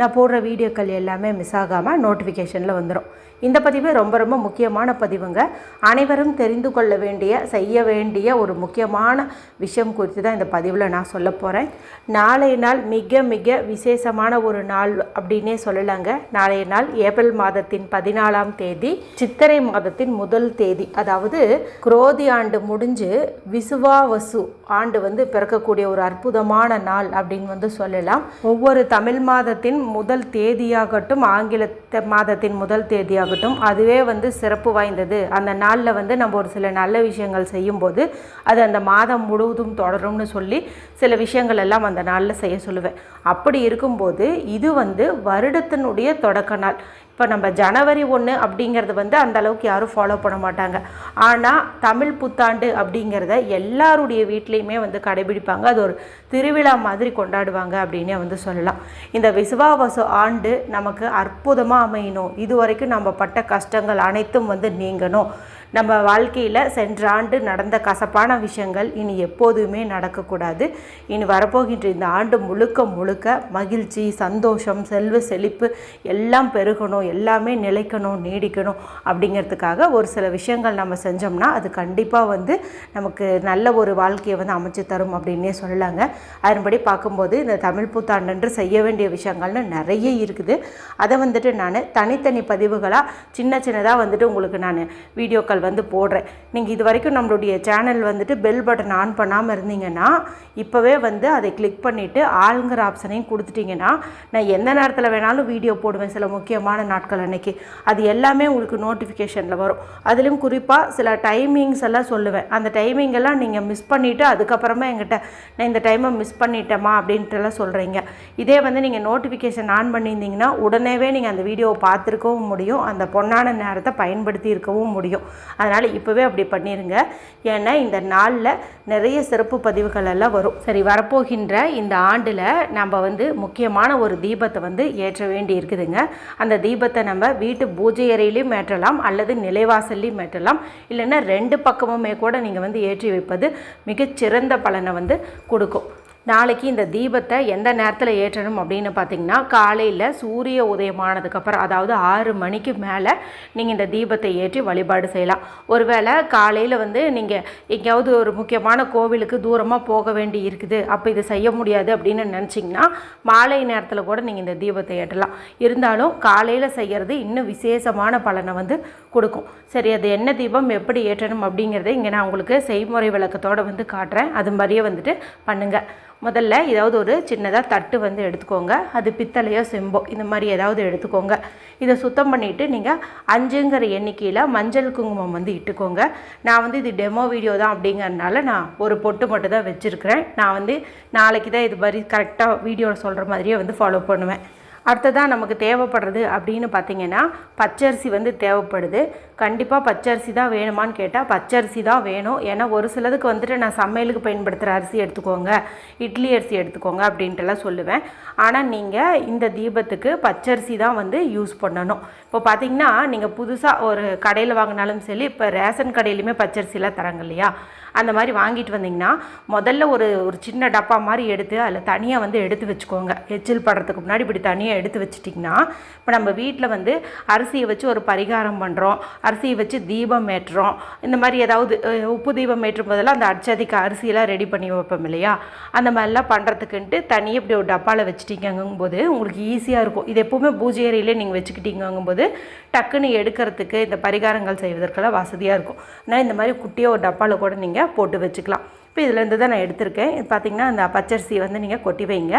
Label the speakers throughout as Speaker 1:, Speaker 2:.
Speaker 1: நான் போடுற வீடியோக்கள் எல்லாமே மிஸ் ஆகாமல் நோட்டிஃபிகேஷனில் வந்துடும் இந்த பதிவு ரொம்ப ரொம்ப முக்கியமான பதிவுங்க. அனைவரும் தெரிந்து கொள்ள வேண்டிய செய்ய வேண்டிய ஒரு முக்கியமான விஷயம் குறித்து தான் இந்த பதிவில் நான் சொல்ல போகிறேன் நாளைய நாள் மிக மிக விசேஷமான ஒரு நாள் அப்படின்னே சொல்லலாங்க. நாளைய நாள் ஏப்ரல் மாதத்தின் பதினாலாம் தேதி சித்திரை மாதத்தின் முதல் தேதி. அதாவது குரோதி ஆண்டு முடிஞ்சு விசுவாவசு ஆண்டு வந்து பிறக்கக்கூடிய ஒரு அற்புதமான நாள் அப்படின்னு வந்து சொல்லலாம். ஒவ்வொரு தமிழ் மாதத்தின் முதல் தேதியாகட்டும் ஆங்கில மாதத்தின் முதல் தேதியாகட்டும் அதுவே வந்து சிறப்பு வாய்ந்தது. அந்த நாளில் வந்து நம்ம ஒரு சில நல்ல விஷயங்கள் செய்யும்போது அது அந்த மாதம் முழுவதும் தொடரும்னு சொல்லி சில விஷயங்கள் எல்லாம் அந்த நாளில் செய்ய சொல்லுவேன். அப்படி இருக்கும்போது இது வந்து வருடத்தினுடைய தொடக்க நாள். இப்போ நம்ம ஜனவரி ஒன்று அப்படிங்கிறது வந்து அந்த அளவுக்கு யாரும் ஃபாலோ பண்ண மாட்டாங்க. ஆனால் தமிழ் புத்தாண்டு அப்படிங்கிறத எல்லாருடைய வீட்லேயுமே வந்து கடைபிடிப்பாங்க. அது ஒரு திருவிழா மாதிரி கொண்டாடுவாங்க அப்படின்னே வந்து சொல்லலாம். இந்த விசுவாவசு ஆண்டு நமக்கு அற்புதமாக அமையணும். இது வரைக்கும் நம்ம பட்ட கஷ்டங்கள் அனைத்தும் வந்து நீங்கணும். நம்ம வாழ்க்கையில் சென்ற ஆண்டு நடந்த கசப்பான விஷயங்கள் இனி எப்போதுமே நடக்கக்கூடாது. இனி வரப்போகின்ற இந்த ஆண்டு முழுக்க முழுக்க மகிழ்ச்சி சந்தோஷம் செல்வ செழிப்பு எல்லாம் பெருகணும் எல்லாமே நிலைக்கணும் நீடிக்கணும் அப்படிங்கிறதுக்காக ஒரு சில விஷயங்கள் நம்ம செஞ்சோம்னா அது கண்டிப்பாக வந்து நமக்கு நல்ல ஒரு வாழ்க்கையை வந்து அமைச்சு தரும் அப்படின்னே சொல்லலாங்க. அதன்படி பார்க்கும்போது இந்த தமிழ் புத்தாண்டன்று செய்ய வேண்டிய விஷயங்கள்னு நிறைய இருக்குது. அதை வந்துட்டு நான் தனித்தனி பதிவுகளாக சின்ன சின்னதாக வந்துட்டு உங்களுக்கு நான் வீடியோக்கள் வந்து போடுறேன். நீங்கள் இது வரைக்கும் நம்மளுடைய சேனல் வந்துட்டு பெல் பட்டன் ஆன் பண்ணாமல் இருந்தீங்கன்னா இப்போவே வந்து அதை கிளிக் பண்ணிவிட்டு ஆளுங்கிற ஆப்ஷனையும் கொடுத்துட்டிங்கன்னா நான் எந்த நேரத்தில் வேணாலும் வீடியோ போடுவேன் சில முக்கியமான நாட்கள் அன்னைக்கு. அது எல்லாமே உங்களுக்கு நோட்டிஃபிகேஷனில் வரும். அதுலேயும் குறிப்பாக சில டைமிங்ஸ் எல்லாம் சொல்லுவேன். அந்த டைமிங் எல்லாம் நீங்கள் மிஸ் பண்ணிவிட்டு அதுக்கப்புறமா எங்கிட்ட நான் இந்த டைமை மிஸ் பண்ணிட்டேமா அப்படின்ட்டுலாம் சொல்கிறீங்க இதே வந்து நீங்கள் நோட்டிஃபிகேஷன் ஆன் பண்ணியிருந்தீங்கன்னா உடனேவே நீங்கள் அந்த வீடியோவை பார்த்துருக்கவும் முடியும். அந்த பொன்னான நேரத்தை பயன்படுத்தி இருக்கவும் முடியும். அதனால் இப்போவே அப்படி பண்ணிடுங்க ஏன்னா இந்த நாளில் நிறைய சிறப்பு பதிவுகள் எல்லாம் வரும். சரி வரப்போகின்ற இந்த ஆண்டில் நம்ம வந்து முக்கியமான ஒரு தீபத்தை வந்து ஏற்ற வேண்டி இருக்குதுங்க. அந்த தீபத்தை நம்ம வீட்டு பூஜை அறையிலையும் ஏற்றலாம் அல்லது நிலைவாசல்லையும் ஏற்றலாம். இல்லைன்னா ரெண்டு பக்கமுமே கூட நீங்கள் வந்து ஏற்றி வைப்பது மிகச்சிறந்த பலனை வந்து கொடுக்கும். நாளைக்கு இந்த தீபத்தை எந்த நேரத்தில் ஏற்றணும் அப்படின்னு பார்த்தீங்கன்னா காலையில் சூரிய உதயமானதுக்கப்புறம் அதாவது ஆறு மணிக்கு மேலே நீங்கள் இந்த தீபத்தை ஏற்றி வழிபாடு செய்யலாம். ஒருவேளை காலையில் வந்து நீங்கள் எங்கேயாவது ஒரு முக்கியமான கோவிலுக்கு தூரமாக போக வேண்டி இருக்குது அப்போ இது செய்ய முடியாது அப்படின்னு நினச்சிங்கன்னா மாலை நேரத்தில் கூட நீங்கள் இந்த தீபத்தை ஏற்றலாம். இருந்தாலும் காலையில் செய்கிறது இன்னும் விசேஷமான பலனை வந்து கொடுக்கும். சரி அது என்ன தீபம் எப்படி ஏற்றணும் அப்படிங்கிறத இங்கே நான் உங்களுக்கு செய்முறை விளக்கத்தோடு வந்து காட்டுறேன். அது மாதிரியே வந்துட்டு பண்ணுங்கள் முதல்ல ஏதாவது ஒரு சின்னதாக தட்டு வந்து எடுத்துக்கோங்க. அது பித்தளையோ செம்போ இந்த மாதிரி ஏதாவது எடுத்துக்கோங்க. இதை சுத்தம் பண்ணிவிட்டு நீங்கள் அஞ்சுங்கிற எண்ணிக்கையில் மஞ்சள் குங்குமம் வந்து இட்டுக்கோங்க. நான் வந்து இது டெமோ வீடியோ தான் அப்படிங்கறதுனால நான் ஒரு பொட்டு மட்டும் தான் வச்சுருக்கிறேன். நான் வந்து நாளைக்கு தான் இது மாதிரி கரெக்டாக வீடியோவில் சொல்கிற மாதிரியே வந்து ஃபாலோ பண்ணுவேன். அடுத்ததாக நமக்கு தேவைப்படுறது அப்படின்னு பார்த்தீங்கன்னா பச்சரிசி வந்து தேவைப்படுது. கண்டிப்பாக பச்சரிசி தான் வேணுமான்னு கேட்டால் பச்சரிசி தான் வேணும். ஏன்னா ஒரு சிலதுக்கு வந்துட்டு நான் சமையலுக்கு பயன்படுத்துகிற அரிசி எடுத்துக்கோங்க இட்லி அரிசி எடுத்துக்கோங்க அப்படின்ட்டுலாம் சொல்லுவேன். ஆனால் நீங்கள் இந்த தீபத்துக்கு பச்சரிசி தான் வந்து யூஸ் பண்ணணும். இப்போ பார்த்தீங்கன்னா நீங்கள் புதுசாக ஒரு கடையில் வாங்கினாலும் சரி இப்போ ரேஷன் கடையிலையுமே பச்சரிசிலாம் தராங்க இல்லையா? அந்த மாதிரி வாங்கிட்டு வந்தீங்கன்னா முதல்ல ஒரு ஒரு சின்ன டப்பா மாதிரி எடுத்து அதில் தனியாக வந்து எடுத்து வச்சுக்கோங்க. எச்சில் படுறதுக்கு முன்னாடி இப்படி தனியாக எடுத்து வச்சிட்டிங்கன்னா இப்போ நம்ம வீட்டில் வந்து அரிசியை வச்சு ஒரு பரிகாரம் பண்ணுறோம் அரிசியை வச்சு தீபம் ஏற்றுறோம். இந்த மாதிரி ஏதாவது உப்பு தீபம் ஏற்றும் போதெல்லாம் அந்த அச்சதிக்க அரிசியெல்லாம் ரெடி பண்ணி வைப்போம் இல்லையா? அந்த மாதிரிலாம் பண்ணுறதுக்குன்ட்டு தனியாக இப்படி ஒரு டப்பாவில் வச்சுட்டீங்கங்கும்போது உங்களுக்கு ஈஸியாக இருக்கும். இது எப்போவுமே பூஜை அறையிலே நீங்கள் வச்சுக்கிட்டீங்கங்கும்போது டக்குன்னு எடுக்கிறதுக்கு இந்த பரிகாரங்கள் செய்வதற்கெல்லாம் வசதியாக இருக்கும். ஆனால் இந்த மாதிரி குட்டியாக ஒரு டப்பாவில் கூட நீங்கள் போட்டு வச்சுக்கலாம். இப்போ இதுலேருந்து தான் நான் எடுத்திருக்கேன். இது பார்த்தீங்கன்னா அந்த பச்சரிசியை வந்து நீங்கள் கொட்டி வைங்க.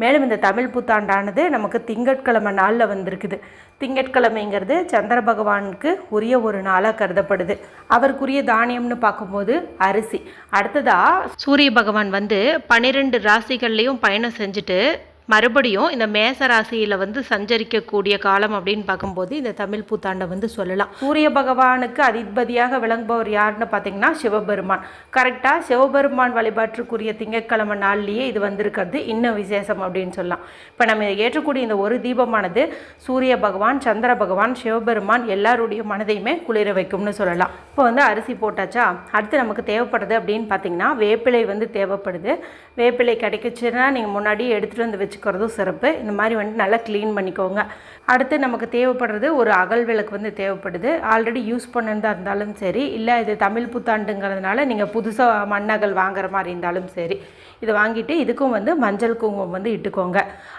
Speaker 1: மேலும் இந்த தமிழ் புத்தாண்டானது நமக்கு திங்கட்கிழமை நாளில் வந்திருக்குது. திங்கட்கிழமைங்கிறது சந்திர பகவானுக்கு உரிய ஒரு நாளாக கருதப்படுது. அவருக்குரிய தானியம்னு பார்க்கும்போது அரிசி. அடுத்ததாக சூரிய பகவான் வந்து பன்னிரெண்டு ராசிகள்லேயும் பயணம் செஞ்சுட்டு மறுபடியும் இந்த மேச ராசியில் வந்து சஞ்சரிக்கக்கூடிய காலம் அப்படின்னு பார்க்கும்போது இந்த தமிழ் புத்தாண்டை வந்து சொல்லலாம். சூரிய பகவானுக்கு அதிபதியாக விளங்குபவர் யாருன்னு பார்த்தீங்கன்னா சிவபெருமான். கரெக்டாக சிவபெருமான் வழிபாட்டுக்குரிய திங்கட்கிழமை நாள்லேயே இது வந்திருக்கிறது. இன்னும் விசேஷம் அப்படின்னு சொல்லலாம். இப்போ நம்ம இதை ஏற்றக்கூடிய இந்த ஒரு தீபமானது சூரிய பகவான் சந்திர பகவான் சிவபெருமான் எல்லாருடைய மனதையுமே குளிர வைக்கும்னு சொல்லலாம். இப்போ வந்து அரிசி போட்டாச்சா? அடுத்து நமக்கு தேவைப்படுது அப்படின்னு பார்த்தீங்கன்னா வேப்பிலை வந்து தேவைப்படுது. வேப்பிலை கிடைக்குச்சுன்னா நீங்கள் முன்னாடியே எடுத்துகிட்டு வந்து வச்சு வச்சுக்கிறதும் சிறப்பு. இந்த மாதிரி வந்து நல்லா க்ளீன் பண்ணிக்கோங்க. அடுத்து நமக்கு தேவைப்படுறது ஒரு அகல் விளக்கு வந்து தேவைப்படுது. ஆல்ரெடி யூஸ் பண்ணதாக இருந்தாலும் சரி இல்லை இது தமிழ் புத்தாண்டுங்கிறதுனால நீங்கள் புதுசாக மண்ணகல் வாங்குற மாதிரி இருந்தாலும் சரி இதை வாங்கிட்டு இதுக்கும் வந்து மஞ்சள் குங்குமம் வந்து இட்டுக்கோங்க.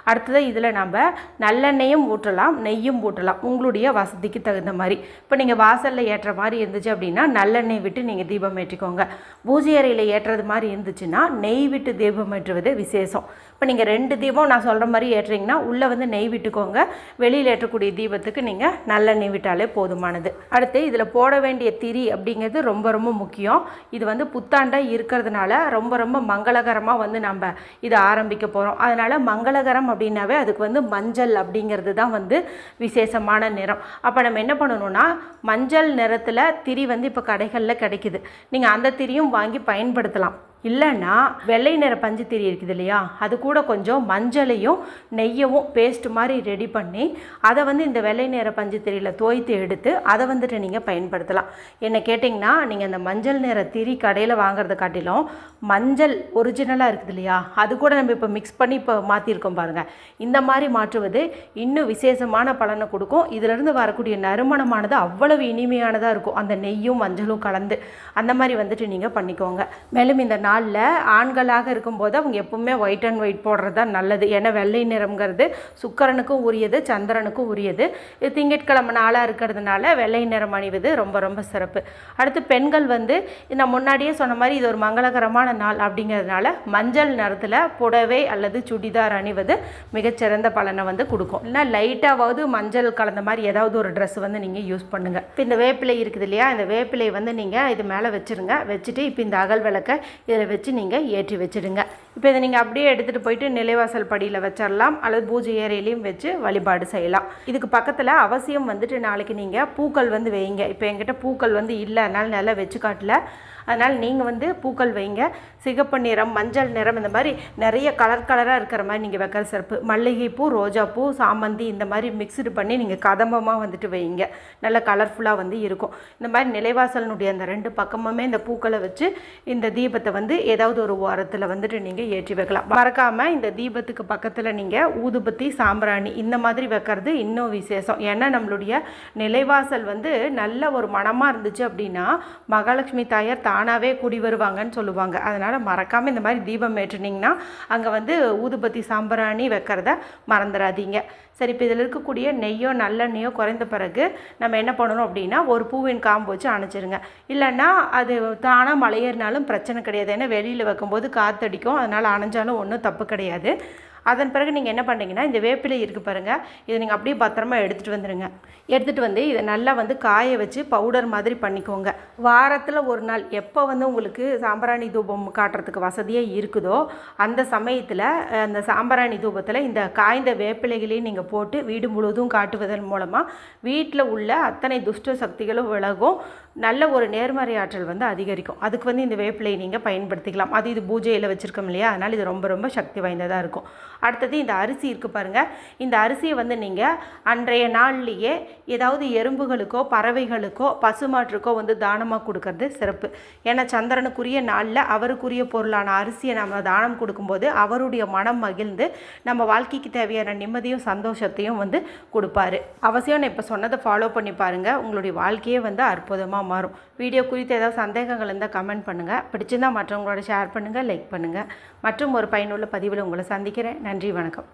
Speaker 1: அடுத்தது இதில் நம்ம நல்லெண்ணெயும் ஊற்றலாம் நெய்யும் ஊற்றலாம். உங்களுடைய வசதிக்கு தகுந்த மாதிரி. இப்போ நீங்கள் வாசலில் ஏற்ற மாதிரி இருந்துச்சு அப்படின்னா நல்லெண்ணெய் விட்டு நீங்கள் தீபம் ஏற்றிக்கோங்க. பூஜை அறையில் ஏற்றுறது மாதிரி இருந்துச்சுன்னா நெய் விட்டு தீபம் ஏற்றுவது விசேஷம். இப்போ நீங்கள் ரெண்டு தீபம் நான் சொல்கிற மாதிரி ஏற்றுறீங்கன்னா உள்ளே வந்து நெய் விட்டுக்கோங்க. வெளியில் ஏற்றக்கூடிய தீபத்துக்கு நீங்கள் நல்லெண்ணெய் விட்டாலே போதுமானது. அடுத்து இதில் போட வேண்டிய திரி அப்படிங்கிறது ரொம்ப ரொம்ப முக்கியம். இது வந்து புத்தாண்டாக இருக்கிறதுனால ரொம்ப ரொம்ப மங்களகரமாக வந்து நம்ம இதை ஆரம்பிக்க போகிறோம் அதனால் மங்களகரம் அப்படின்னாவே அதுக்கு வந்து மஞ்சள் அப்படிங்கிறது தான் வந்து விசேஷமான நிறம். அப்போ நம்ம என்ன பண்ணணும்னா மஞ்சள் நிறத்தில் திரி வந்து இப்போ கடைகளில் கிடைக்குது. நீங்கள் அந்த திரியும் வாங்கி பயன்படுத்தலாம். இல்லைன்னா வெள்ளை நிற பஞ்சு திரி இருக்குது இல்லையா? அது கூட கொஞ்சம் மஞ்சளையும் நெய்யவும் பேஸ்ட் மாதிரி ரெடி பண்ணி அதை வந்து இந்த வெள்ளை நிற பஞ்சு திரியில் தோய்த்து எடுத்து அதை வந்துட்டு நீங்கள் பயன்படுத்தலாம். என்ன கேட்டிங்கன்னா நீங்கள் அந்த மஞ்சள் நிற திரி கடையில் வாங்குறத காட்டிலும் மஞ்சள் ஒரிஜினலாக இருக்குது இல்லையா? அது கூட நம்ம இப்போ மிக்ஸ் பண்ணி இப்போ மாற்றிருக்கோம் பாருங்கள் இந்த மாதிரி மாற்றுவது இன்னும் விசேஷமான பலனை கொடுக்கும். இதிலிருந்து வரக்கூடிய நறுமணமானது அவ்வளவு இனிமையானதாக இருக்கும். அந்த நெய்யும் மஞ்சளும் கலந்து அந்த மாதிரி வந்துட்டு நீங்கள் பண்ணிக்கோங்க. மேலும் இந்த நாளில் ஆண்களாக இருக்கும்போது அவங்க எப்பவுமே ஒயிட் அண்ட் ஒயிட் போடுறது தான் நல்லது. ஏன்னா வெள்ளை நிறம்ங்கிறது சுக்கரனுக்கும் உரியது சந்திரனுக்கும் உரியது. இது திங்கட்கிழமை நாளாக இருக்கிறதுனால வெள்ளை நிறம் அணிவது ரொம்ப ரொம்ப சிறப்பு. அடுத்து பெண்கள் வந்து நான் முன்னாடியே சொன்ன மாதிரி இது ஒரு மங்களகரமான நாள் அப்படிங்கிறதுனால மஞ்சள் நிறத்தில் புடவை அல்லது சுடிதார் அணிவது மிகச்சிறந்த பலனை வந்து கொடுக்கும். இல்லைனா லைட்டாவது மஞ்சள் கலந்த மாதிரி ஏதாவது ஒரு ட்ரெஸ் வந்து நீங்கள் யூஸ் பண்ணுங்கள் இப்போ இந்த வேப்பிலை இருக்குது இல்லையா? இந்த வேப்பிலை வந்து நீங்கள் இது மேலே வச்சுருங்க. வச்சுட்டு இப்போ இந்த அகல் விளக்கை இதில் வச்சு நீங்கள் ஏற்றி வச்சுடுங்க. இப்போ இதை நீங்கள் அப்படியே எடுத்துகிட்டு போயிட்டு நிலைவாசல் படியில் வச்சிடலாம். அல்லது பூஜை ஏரியிலையும் வச்சு வழிபாடு செய்யலாம். இதுக்கு பக்கத்தில் அவசியம் வந்துட்டு நாளைக்கு நீங்கள் பூக்கள் வந்து வைங்க இப்போ எங்கிட்ட பூக்கள் வந்து இல்லை அதனால் நல்லா வச்சு காட்டல. அதனால் நீங்கள் வந்து பூக்கள் வைங்க. சிகப்பு நிறம் மஞ்சள் நிறம் இந்த மாதிரி நிறைய கலர் கலராக இருக்கிற மாதிரி நீங்கள் வைக்கிற சிறப்பு. மல்லிகைப்பூ ரோஜாப்பூ சாமந்தி இந்த மாதிரி மிக்சடு பண்ணி நீங்கள் கதம்பமாக வந்துட்டு வைங்க. நல்ல கலர்ஃபுல்லாக வந்து இருக்கும். இந்த மாதிரி நிலைவாசலினுடைய அந்த ரெண்டு பக்கமுமே இந்த பூக்களை வச்சு இந்த தீபத்தை வந்து ஏதாவது ஒரு ஓரத்தில் வந்துட்டு நீங்கள் ஏற்றி வைக்கலாம். மறக்காமல் இந்த தீபத்துக்கு பக்கத்தில் நீங்கள் ஊதுபத்தி சாம்பிராணி இந்த மாதிரி வைக்கிறது இன்னும் விசேஷம். ஏன்னா நம்மளுடைய நிலைவாசல் வந்து நல்ல ஒரு மனமாக இருந்துச்சு அப்படின்னா மகாலட்சுமி தாயார் தானாகவே குடி வருவாங்கன்னு சொல்லுவாங்க. அதனால் மறக்காமல் இந்த மாதிரி தீபம் ஏற்றுனீங்கன்னா அங்கே வந்து ஊதுபத்தி சாம்பிராணி வைக்கிறத மறந்துடாதீங்க சரி இப்போ இதில் இருக்கக்கூடிய நெய்யோ நல்லெண்ணெய்யோ குறைந்த பிறகு நம்ம என்ன பண்ணணும் அப்படின்னா ஒரு பூவின் காம்பு வச்சு அணைச்சிருங்க. இல்லைன்னா அது தானாக மலையேறினாலும் பிரச்சனை கிடையாது. ஏன்னா வெளியில் வைக்கும்போது காற்றடிக்கும் அதனால் அணைஞ்சாலும் ஒன்றும் தப்பு கிடையாது. அதன் பிறகு நீங்கள் என்ன பண்ணுறீங்கன்னா இந்த வேப்பிலை இருக்குது பாருங்கள் இதை நீங்கள் அப்படியே பத்திரமா எடுத்துகிட்டு வந்துடுங்க எடுத்துகிட்டு வந்து இதை நல்லா வந்து காய வச்சு பவுடர் மாதிரி பண்ணிக்கோங்க. வாரத்தில் ஒரு நாள் எப்போ வந்து உங்களுக்கு சாம்பிராணி தூபம் காட்டுறதுக்கு வசதியாக இருக்குதோ அந்த சமயத்தில் அந்த சாம்பிராணி தூபத்தில் இந்த காய்ந்த வேப்பிலைகளையும் நீங்கள் போட்டு வீடு முழுவதும் காட்டுவதன் மூலமாக வீட்டில் உள்ள அத்தனை துஷ்ட சக்திகளும் விலகும். நல்ல ஒரு நேர்மறை ஆற்றல் வந்து அதிகரிக்கும். அதுக்கு வந்து இந்த வேப்பிலையை நீங்கள் பயன்படுத்திக்கலாம். அது இது பூஜையில் வச்சுருக்கோம் இல்லையா? அதனால் இது ரொம்ப ரொம்ப சக்தி வாய்ந்ததாக இருக்கும். அடுத்தது இந்த அரிசி இருக்குது பாருங்கள் இந்த அரிசியை வந்து நீங்கள் அன்றைய நாள்லேயே ஏதாவது எறும்புகளுக்கோ பறவைகளுக்கோ பசுமாட்டுக்கோ வந்து தானமாக கொடுக்கறது சிறப்பு. ஏன்னா சந்திரனுக்குரிய நாளில் அவருக்குரிய பொருளான அரிசியை நம்ம தானம் கொடுக்கும்போது அவருடைய மனம் மகிழ்ந்து நம்ம வாழ்க்கைக்கு தேவையான நிம்மதியும் சந்தோஷத்தையும் வந்து கொடுப்பாரு. அவசியம் நான் இப்போ சொன்னதை ஃபாலோ பண்ணி பாருங்கள் உங்களுடைய வாழ்க்கையே வந்து அற்புதமாக மாறும். வீடியோ குறித்து ஏதாவது சந்தேகங்கள் இருந்தால் கமெண்ட் பண்ணுங்கள் பிடிச்சிருந்தால் மற்றவங்களோட ஷேர் பண்ணுங்கள் லைக் பண்ணுங்கள் மற்றும் ஒரு பயனுள்ள பதிவில் உங்களை சந்திக்கிறேன். நன்றி வணக்கம்.